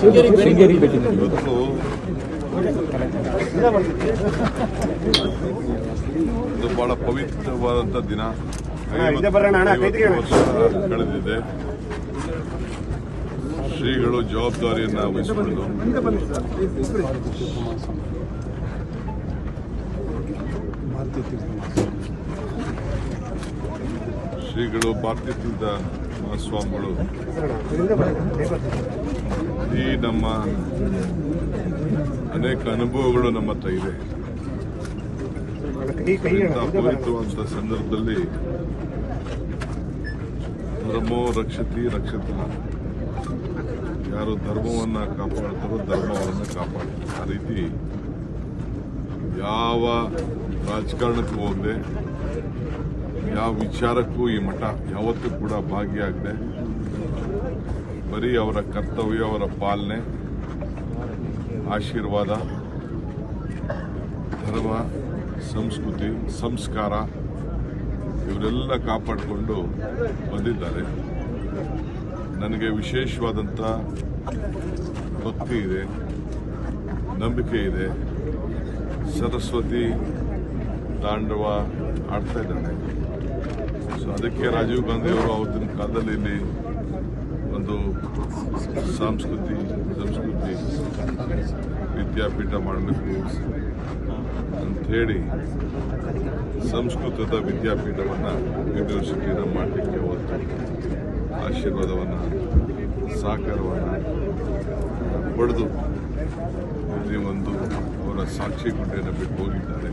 ಶೃಂಗೇರಿ ಭೇಟಿ ಇವತ್ತು ಇದು ಬಹಳ ಪವಿತ್ರವಾದಂತ ದಿನ. ಕಳೆದಿದೆ. ಶ್ರೀಗಳು ಜವಾಬ್ದಾರಿಯನ್ನ ವಹಿಸಿಕೊಂಡು ಶ್ರೀಗಳು ಭಾರತೀಯ ತೀರ್ಥ ಮಹಾಸ್ವಾಮಿಗಳು ಈ ನಮ್ಮ ಅನೇಕ ಅನುಭವಗಳು ನಮ್ಮ ಹತ್ರ ಇದೆ ಇಂಥ ಸಂದರ್ಭದಲ್ಲಿ ಧರ್ಮೋ ರಕ್ಷತಿ ರಕ್ಷತ. ಯಾರು ಧರ್ಮವನ್ನ ಕಾಪಾಡ್ತಾರೋ ಧರ್ಮವನ್ನ ಕಾಪಾಡ್ತಾರೆ. ಆ ರೀತಿ ಯಾವ ರಾಜಕಾರಣಕ್ಕೂ ಹೋಗದೆ ಯಾವ ವಿಚಾರಕ್ಕೂ ಈ ಮಠ ಯಾವತ್ತೂ ಕೂಡ ಭಾಗಿಯಾಗದೆ ಬರೀ ಅವರ ಕರ್ತವ್ಯ, ಅವರ ಪಾಲನೆ, ಆಶೀರ್ವಾದ, ಧರ್ಮ, ಸಂಸ್ಕೃತಿ, ಸಂಸ್ಕಾರ ಇವರೆಲ್ಲ ಕಾಪಾಡಿಕೊಂಡು ಬಂದಿದ್ದಾರೆ. ನನಗೆ ವಿಶೇಷವಾದಂಥ ಭಕ್ತಿ ಇದೆ, ನಂಬಿಕೆ ಇದೆ. ಸರಸ್ವತಿ ತಾಂಡವ ಆಡ್ತಾ ಇದ್ದಾನೆ. ಸೊ ಅದಕ್ಕೆ ರಾಜೀವ್ ಗಾಂಧಿ ಅವರು ಅವತ್ತಿನ ಕಾಲದಲ್ಲಿ ಇಲ್ಲಿ ಒಂದು ಸಂಸ್ಕೃತಿ ಸಂಸ್ಕೃತಿ ವಿದ್ಯಾಪೀಠ ಮಾಡಬೇಕು ಅಂಥೇಳಿ ಸಂಸ್ಕೃತದ ವಿದ್ಯಾಪೀಠವನ್ನು ಯೂನಿವರ್ಸಿಟಿನ ಮಾಡಲಿಕ್ಕೆ ಅವತ್ತು ಆಶೀರ್ವಾದವನ್ನು, ಸಹಕಾರವನ್ನು ಪಡೆದು ಇಲ್ಲಿ ಒಂದು ಅವರ ಸಾಕ್ಷಿ ಗುಡ್ಡೆಯನ್ನು ಬಿಟ್ಟು ಹೋಗಿದ್ದಾರೆ.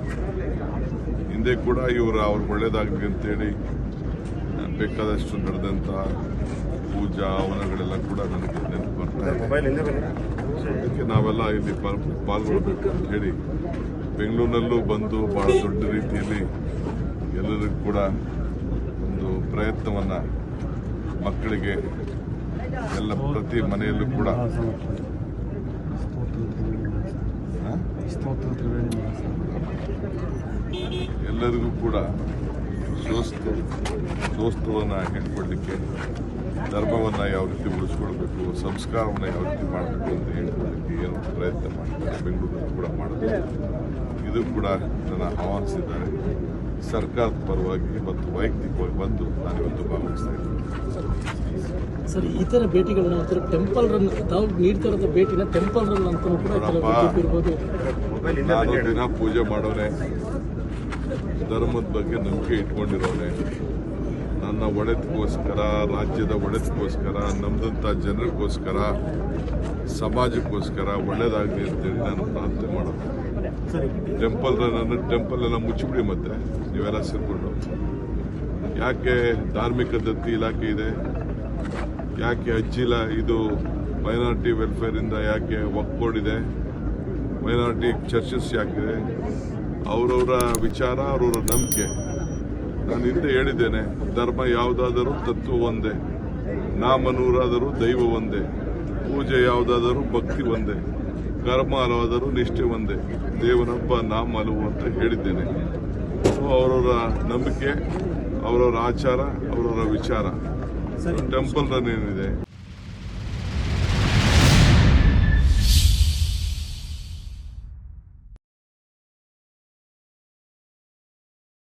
ಹಿಂದೆ ಕೂಡ ಇವರು ಅವ್ರಿಗೆ ಒಳ್ಳೇದಾಗಲಿ ಅಂತೇಳಿ ಬೇಕಾದಷ್ಟು ನಡೆದಂತಹ ಪೂಜಾ ಹವನಗಳೆಲ್ಲ ಕೂಡ ನನಗೆ ನೆನಪು ಬರ್ತಾ ಇದೆ ಮೊಬೈಲ್ ಹಿಂದೆ ಅದಕ್ಕೆ ನಾವೆಲ್ಲ ಇಲ್ಲಿ ಪಾಲ್- ಪಾಲ್ಗೊಳ್ಬೇಕು ಅಂತ ಹೇಳಿ ಬೆಂಗಳೂರಿನಲ್ಲೂ ಬಂದು ಬಹಳ ದೊಡ್ಡ ರೀತಿಯಲ್ಲಿ ಎಲ್ಲರಿಗೂ ಕೂಡ ಒಂದು ಪ್ರಯತ್ನವನ್ನ ಮಕ್ಕಳಿಗೆ ಎಲ್ಲ ಪ್ರತಿ ಮನೆಯಲ್ಲೂ ಕೂಡ? ಎಲ್ಲರಿಗೂ ಕೂಡ ಶೋಸ್ತು ಸೋಸ್ತುವನ್ನು ಹೇಳ್ಕೊಡ್ಲಿಕ್ಕೆ ಧರ್ಮವನ್ನು ಯಾವ ರೀತಿ ಉಳಿಸ್ಕೊಳ್ಬೇಕು ಸಂಸ್ಕಾರವನ್ನು ಯಾವ ರೀತಿ ಮಾಡಬೇಕು ಅಂತ ಹೇಳ್ಕೊಳ್ಳಿಕ್ಕೆ ಏನು ಪ್ರಯತ್ನ ಮಾಡ್ತಾರೆ ಬೆಂಗಳೂರಲ್ಲಿ ಕೂಡ ಮಾಡಬೇಕು ಇದು ಕೂಡ ನನ್ನ ಆಹ್ವಾನಿಸಿದ್ದಾರೆ. ಸರ್ಕಾರದ ಪರವಾಗಿ ಮತ್ತು ವೈಯಕ್ತಿಕವಾಗಿ ಬಂದು ನಾನಿವತ್ತು ಭಾಗವಹಿಸ್ತಾ ಇದ್ದೀನಿ. ಸರ್ ಇತರ ಭೇಟಿಗಳನ್ನ ಒಂಥರ ಟೆಂಪಲ್ ರನ್ ತಾವು ನೀಡ್ತಿರೋದು ಭೇಟಿನ ಟೆಂಪಲ್ ರನ್ ಅಂತ ಈ ಥರ ನಾನು ದಿನ ಪೂಜೆ ಮಾಡೋನೆ. ಧರ್ಮದ ಬಗ್ಗೆ ನಂಬಿಕೆ ಇಟ್ಕೊಂಡಿರೋನೆ. ನನ್ನ ಒಡೆತಕ್ಕೋಸ್ಕರ, ರಾಜ್ಯದ ಒಡೆತಕ್ಕೋಸ್ಕರ ನಮ್ದಂಥ ಜನರಿಗೋಸ್ಕರ, ಸಮಾಜಕ್ಕೋಸ್ಕರ ಒಳ್ಳೇದಾಗಲಿ ಅಂತೇಳಿ ನಾನು ಪ್ರಾರ್ಥನೆ ಮಾಡೋದು. ಟೆಂಪಲ್ ನನ್ನ ಟೆಂಪಲ್ ಎಲ್ಲ ಮುಚ್ಚಿಬಿಡಿ ಮತ್ತೆ, ನೀವೆಲ್ಲ ಸೇರಿಕೊಂಡು. ಯಾಕೆ ಧಾರ್ಮಿಕ ದತ್ತಿ ಇಲಾಖೆ ಇದೆ? ಯಾಕೆ ಅಜ್ಜಿಲ ಇದು ಮೈನಾರಿಟಿ ವೆಲ್ಫೇರಿಂದ ಯಾಕೆ ಒಕ್ಕೋಡಿದೆ? Minority churches ಯಾಕಿದೆ? ಅವರವರ ವಿಚಾರ ಅವರವರ ನಂಬಿಕೆ. ನಾನು ಹಿಂದೆ ಹೇಳಿದ್ದೇನೆ ಧರ್ಮ ಯಾವುದಾದರೂ ತತ್ವ ಒಂದೇ ನಾಮನೂರಾದರೂ ದೈವ ಒಂದೇ ಪೂಜೆ ಯಾವುದಾದರೂ ಭಕ್ತಿ ಒಂದೇ ಕರ್ಮ ಹಲವಾದರೂ ನಿಷ್ಠೆ ಒಂದೇ ದೇವನಪ್ಪ ನಾಮ ಹಲವು ಅಂತ ಹೇಳಿದ್ದೇನೆ. ಸೊ ಅವರವರ ನಂಬಿಕೆ ಅವರವರ ಆಚಾರ ಅವರವರ ವಿಚಾರ. ಟೆಂಪಲ್ ರನ್ ಏನಿದೆ